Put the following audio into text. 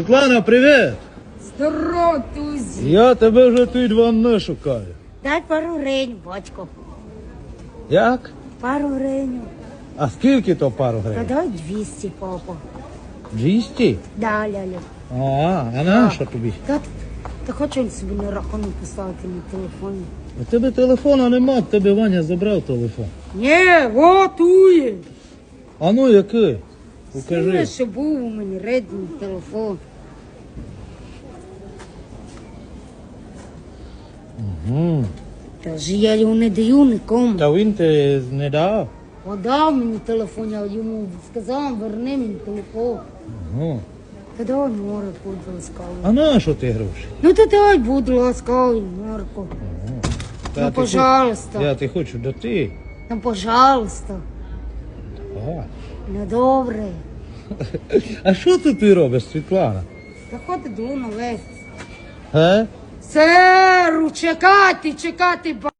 Світлана, привіт! Здорово, Тузі. Я тебе вже тут давно шукаю. Дай пару гривень, батько. Як? Пару гривень. А скільки то пару Та гривень? дай 200, папа. 200? Да, ляля. А, а на що тобі? Та, та хочу собі на рахунок поставити на телефоні. У тебе телефона нема, в тебе Ваня забрав телефон. Ні, готує. А ну який? Скажи. Покажи. що був у мене рідний телефон. Угу. Та ж я його не даю нікому. Та він ти не дав. Подав мені телефон, я йому сказав, верни мені телефон. Угу. Та дай море, будь ласкавий. А на що ти гроші? Ну то дай, будь ласкавий, Марко. Та Ну, ти хоч- пожалуйста. Я ти хочу до ти. Ну, пожалуйста. Ага. Ну, добре. А що це ти робиш, Світлана? Заходи до на весь. Е? Серу, чекати, чекати, ба.